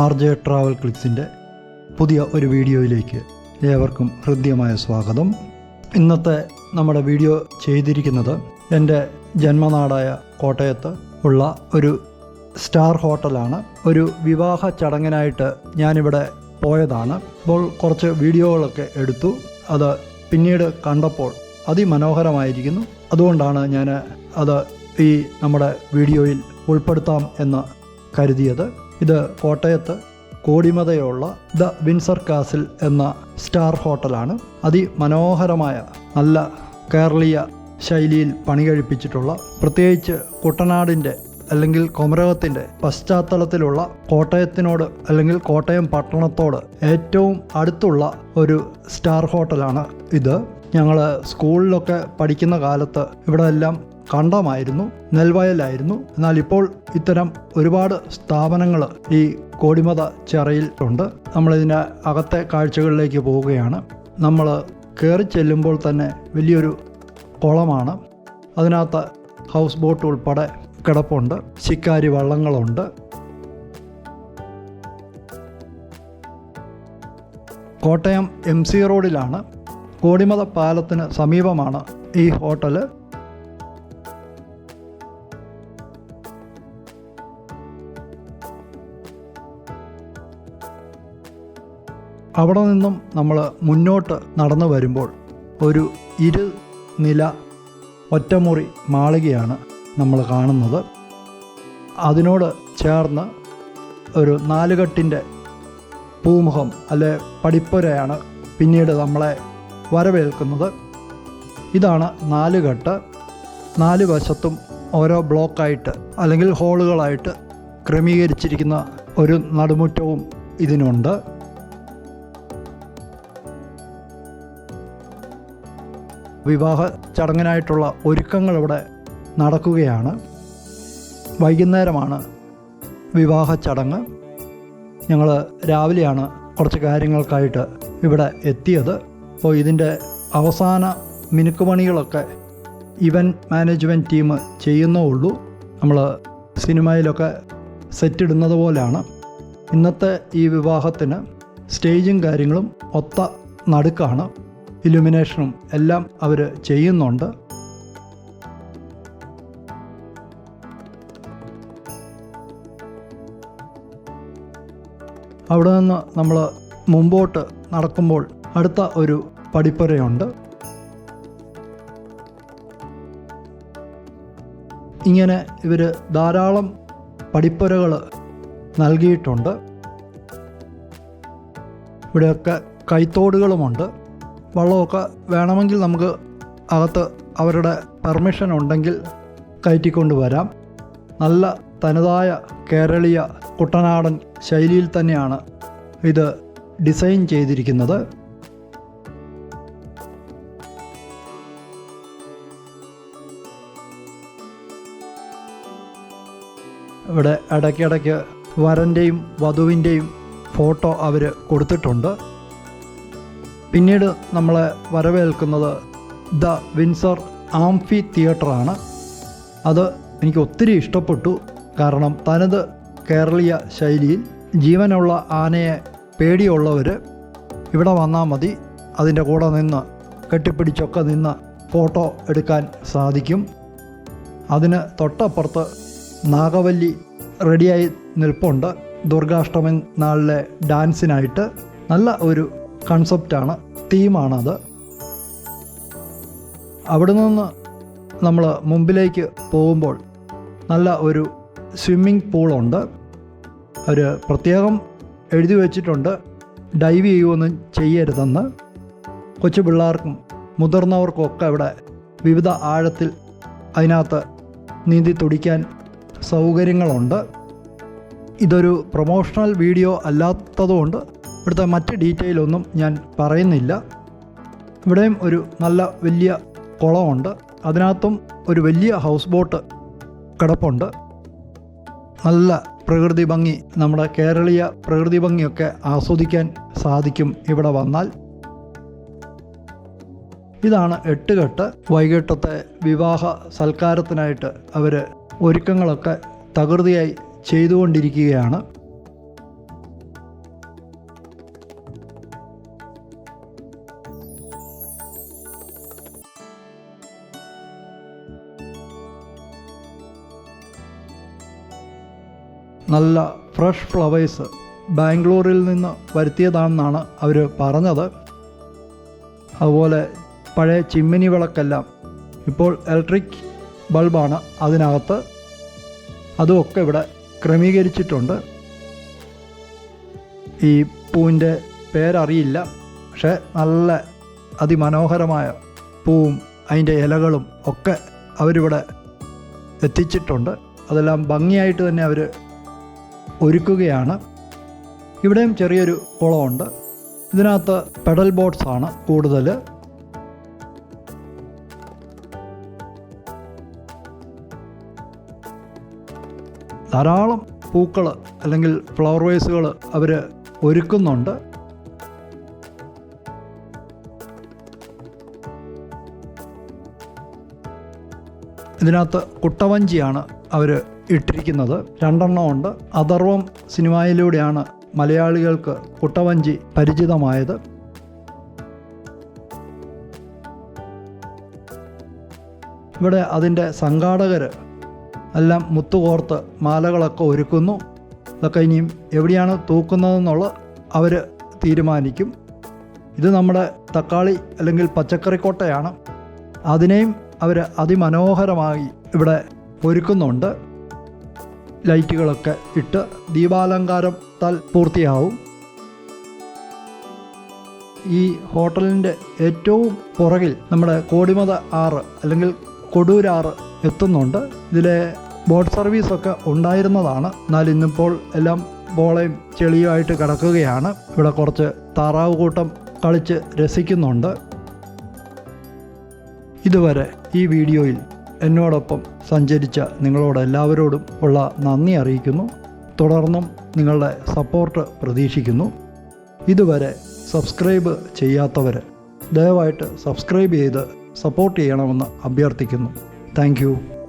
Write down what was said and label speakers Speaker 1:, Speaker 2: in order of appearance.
Speaker 1: R J travel ക്ലിക്സിന്റെ പുതിയ ഒരു വീഡിയോയിലേക്ക് ഏവർക്കും ഹൃദ്യമായ സ്വാഗതം. ഇന്നത്തെ നമ്മുടെ വീഡിയോ ചെയ്തിരിക്കുന്നത് എന്റെ ജന്മനാടായ കോട്ടയത്ത് ഉള്ള ഒരു സ്റ്റാർ ഹോട്ടലാണ്. ഒരു വിവാഹ ചടങ്ങിനായിട്ട് ഞാനിവിടെ പോയതാണ്. അപ്പോൾ കുറച്ച് വീഡിയോകളൊക്കെ എടുത്തു. അത് പിന്നീട് കണ്ടപ്പോൾ അതിമനോഹരമായിരിക്കുന്നു. അതുകൊണ്ടാണ് ഞാൻ അത് ഈ നമ്മുടെ വീഡിയോയിൽ ഉൾപ്പെടുത്താം എന്ന് കരുതിയത്. ഇത് കോട്ടയത്ത് കോടിമതയുള്ള ദ വിൻസർ കാസിൽ എന്ന സ്റ്റാർ ഹോട്ടലാണ് അതിമനോഹരമായ നല്ല കേരളീയ ശൈലിയിൽ പണി കഴിപ്പിച്ചിട്ടുള്ള പ്രത്യേകിച്ച് കുട്ടനാടിന്റെ അല്ലെങ്കിൽ കുമരകത്തിന്റെ പശ്ചാത്തലത്തിലുള്ള കോട്ടയത്തിനോട് അല്ലെങ്കിൽ കോട്ടയം പട്ടണത്തോട് ഏറ്റവും അടുത്തുള്ള ഒരു സ്റ്റാർ ഹോട്ടലാണ് ഇത്. ഞങ്ങൾ സ്കൂളിലൊക്കെ പഠിക്കുന്ന കാലത്ത് ഇവിടെ എല്ലാം കണ്ടമായിരുന്നു നെൽവയലായിരുന്നു എന്നാൽ ഇപ്പോൾ ഇത്തരം ഒരുപാട് സ്ഥാപനങ്ങൾ ഈ കോടിമത ചിറയിൽ ഉണ്ട്. നമ്മളിതിന്റെ അകത്തെ കാഴ്ചകളിലേക്ക് പോവുകയാണ്. നമ്മൾ കയറി ചെല്ലുമ്പോൾ തന്നെ വലിയൊരു കുളമാണ്. അതിനകത്ത് ഹൗസ് ബോട്ട് ഉൾപ്പെടെ കിടപ്പുണ്ട്. ശിക്കാരി വള്ളങ്ങളുണ്ട്. കോട്ടയം എം സി റോഡിലാണ്. കോടിമത പാലത്തിന് സമീപമാണ് ഈ ഹോട്ടൽ അവിടെ നിന്നും നമ്മൾ മുന്നോട്ട് നടന്നു വരുമ്പോൾ ഒരു ഇരു നില ഒറ്റമുറി മാളികയാണ് നമ്മൾ കാണുന്നത്. അതിനോട് ചേർന്ന് ഒരു നാലുകെട്ടിന്റെ പൂമുഖം അല്ലെ പടിപ്പുരയാണ് പിന്നീട് നമ്മളെ വരവേൽക്കുന്നത്. ഇതാണ് നാലുകെട്ട്. നാല് വശത്തും ഓരോ ബ്ലോക്കായിട്ട് അല്ലെങ്കിൽ ഹോളുകളായിട്ട് ക്രമീകരിച്ചിരിക്കുന്ന ഒരു നടുമുറ്റവും ഇതിനുണ്ട്. വിവാഹ ചടങ്ങിനായിട്ടുള്ള ഒരുക്കങ്ങൾ ഇവിടെ നടക്കുകയാണ്. വൈകുന്നേരമാണ് വിവാഹ ചടങ്ങ്. ഞങ്ങൾ രാവിലെയാണ് കുറച്ച് കാര്യങ്ങൾക്കായിട്ട് ഇവിടെ എത്തിയത്. അപ്പോൾ ഇതിന്റെ അവസാന മിനുക്കുപണികളൊക്കെ ഇവന്റ് മാനേജ്മെന്റ് ടീം ചെയ്യുന്നേ ഉള്ളൂ. നമ്മൾ സിനിമയിലൊക്കെ സെറ്റ് ഇടുന്നത് പോലെയാണ്. ഇന്നത്തെ ഈ വിവാഹത്തിന് സ്റ്റേജും കാര്യങ്ങളും ഒത്ത നടുക്കാണ്. ഇലുമിനേഷനും എല്ലാം അവർ ചെയ്യുന്നുണ്ട്. അവിടെ നിന്ന് നമ്മൾ മുമ്പോട്ട് നടക്കുമ്പോൾ അടുത്ത ഒരു പടിപ്പുരയുണ്ട്. ഇങ്ങനെ ഇവർ ധാരാളം പടിപ്പുരകൾ നൽകിയിട്ടുണ്ട്. ഇവിടെയൊക്കെ കൈത്തോടുകളുമുണ്ട്. വള്ളമൊക്കെ വേണമെങ്കിൽ നമുക്ക് അകത്ത് അവരുടെ പെർമിഷൻ ഉണ്ടെങ്കിൽ കയറ്റിക്കൊണ്ട് വരാം. നല്ല തനതായ കേരളീയ കുട്ടനാടൻ ശൈലിയിൽ തന്നെയാണ് ഇത് ഡിസൈൻ ചെയ്തിരിക്കുന്നത്. ഇവിടെ ഇടയ്ക്കിടയ്ക്ക് വരന്റെയും വധുവിന്റെയും ഫോട്ടോ അവർ കൊടുത്തിട്ടുണ്ട്. പിന്നീട് നമ്മളെ വരവേൽക്കുന്നത് ദ വിൻസർ ആംഫി തിയേറ്ററാണ് അത് എനിക്ക് ഒത്തിരി ഇഷ്ടപ്പെട്ടു. കാരണം തനത് കേരളീയ ശൈലിയിൽ ജീവനുള്ള ആനയെ പേടിയുള്ളവർ ഇവിടെ വന്നാൽ മതി. അതിന്റെ കൂടെ നിന്ന് കെട്ടിപ്പിടിച്ചൊക്കെ നിന്ന് ഫോട്ടോ എടുക്കാൻ സാധിക്കും. അതിന് തൊട്ടപ്പുറത്ത് നാഗവല്ലി റെഡിയായി നിൽപ്പുണ്ട്. ദുർഗാഷ്ടമി നാളിലെ ഡാൻസിനായിട്ട്. നല്ല ഒരു കൺസെപ്റ്റാണ് തീമാണ് അത്. അവിടെ നിന്ന് നമ്മൾ മുമ്പിലേക്ക് പോകുമ്പോൾ നല്ല ഒരു സ്വിമ്മിംഗ് പൂളുണ്ട്. അവർ പ്രത്യേകം എഴുതി വച്ചിട്ടുണ്ട് ഡൈവ് ചെയ്യുമൊന്നും ചെയ്യരുതെന്ന്. കൊച്ചു പിള്ളേർക്കും മുതിർന്നവർക്കും ഒക്കെ ഇവിടെ വിവിധ ആഴത്തിൽ അതിനകത്ത് നീന്തി തുടിക്കാൻ സൗകര്യങ്ങളുണ്ട്. ഇതൊരു പ്രൊമോഷണൽ വീഡിയോ അല്ലാത്തതുകൊണ്ട് ഇവിടുത്തെ മറ്റ് ഡീറ്റെയിൽ ഒന്നും ഞാൻ പറയുന്നില്ല. ഇവിടെയും ഒരു നല്ല വലിയ കുളമുണ്ട്. അതിനകത്തും ഒരു വലിയ ഹൗസ് ബോട്ട് കിടപ്പുണ്ട്. നല്ല പ്രകൃതി ഭംഗി നമ്മുടെ കേരളീയ പ്രകൃതി ഭംഗിയൊക്കെ ആസ്വദിക്കാൻ സാധിക്കും ഇവിടെ വന്നാൽ. ഇതാണ് എട്ടുകെട്ട്. വൈകിട്ടത്തെ വിവാഹ സൽക്കാരത്തിനായിട്ട് അവർ ഒരുക്കങ്ങളൊക്കെ തകൃതിയായി ചെയ്തുകൊണ്ടിരിക്കുകയാണ്. നല്ല ഫ്രഷ് ഫ്ലവേഴ്സ് ബാംഗ്ലൂരിൽ നിന്ന് വരുത്തിയതാണെന്നാണ് അവർ പറഞ്ഞത്. അതുപോലെ പഴയ ചിമ്മിനി വിളക്കെല്ലാം ഇപ്പോൾ ഇലക്ട്രിക് ബൾബാണ് അതിനകത്ത്. അതുമൊക്കെ ഇവിടെ ക്രമീകരിച്ചിട്ടുണ്ട്. ഈ പൂവിന്റെ പേരറിയില്ല പക്ഷേ നല്ല അതിമനോഹരമായ പൂവും അതിന്റെ ഇലകളും ഒക്കെ അവരിവിടെ എത്തിച്ചിട്ടുണ്ട്. അതെല്ലാം ഭംഗിയായിട്ട് തന്നെ അവർ ഒരുക്കുകയാണ്. ഇവിടെയും ചെറിയൊരു കുളമുണ്ട്. ഇതിനകത്ത് പെഡൽ ബോട്ട്സ് ആണ് കൂടുതൽ. ധാരാളം പൂക്കൾ അല്ലെങ്കിൽ ഫ്ലവർ വേസുകൾ അവർ ഒരുക്കുന്നുണ്ട്. ഇതിനകത്ത് കുട്ടവഞ്ചിയാണ് അവർ ഇട്ടിരിക്കുന്നത്. രണ്ടെണ്ണം ഉണ്ട്. അഥർവം സിനിമയിലൂടെയാണ് മലയാളികൾക്ക് കുട്ടവഞ്ചി പരിചിതമായത്. ഇവിടെ അതിന്റെ സംഘാടകർ എല്ലാം മുത്തുകോർത്ത് മാലകളൊക്കെ ഒരുക്കുന്നു. ഇതൊക്കെ ഇനിയും എവിടെയാണ് തൂക്കുന്നതെന്നുള്ള അവർ തീരുമാനിക്കും. ഇത് നമ്മുടെ തക്കാളി അല്ലെങ്കിൽ പച്ചക്കറിക്കോട്ടയാണ്. അതിനെയും അവർ അതിമനോഹരമായി ഇവിടെ ഒരുക്കുന്നുണ്ട്. ലൈറ്റുകളൊക്കെ ഇട്ട് ദീപാലങ്കാരം ദീപാലങ്കാരത്താൽ പൂർത്തിയാവും. ഈ ഹോട്ടലിന്റെ ഏറ്റവും പുറകിൽ നമ്മുടെ കോടിമത ആറ് അല്ലെങ്കിൽ കൊടൂരാറ് എത്തുന്നുണ്ട്. ഇതിലെ ബോട്ട് സർവീസൊക്കെ ഉണ്ടായിരുന്നതാണ്. എന്നാൽ ഇന്നിപ്പോൾ എല്ലാം ബോളയും ചെളിയുമായിട്ട് കിടക്കുകയാണ്. ഇവിടെ കുറച്ച് താറാവ് കൂട്ടം കളിച്ച് രസിക്കുന്നുണ്ട്. ഇതുവരെ ഈ വീഡിയോയിൽ എന്നോടൊപ്പം സഞ്ചരിച്ച നിങ്ങളോട് എല്ലാവരോടും ഉള്ള നന്ദി അറിയിക്കുന്നു. തുടർന്നും നിങ്ങളുടെ സപ്പോർട്ട് പ്രതീക്ഷിക്കുന്നു. ഇതുവരെ സബ്സ്ക്രൈബ് ചെയ്യാത്തവർ ദയവായിട്ട് സബ്സ്ക്രൈബ് ചെയ്ത് സപ്പോർട്ട് ചെയ്യണമെന്ന് അഭ്യർത്ഥിക്കുന്നു. താങ്ക്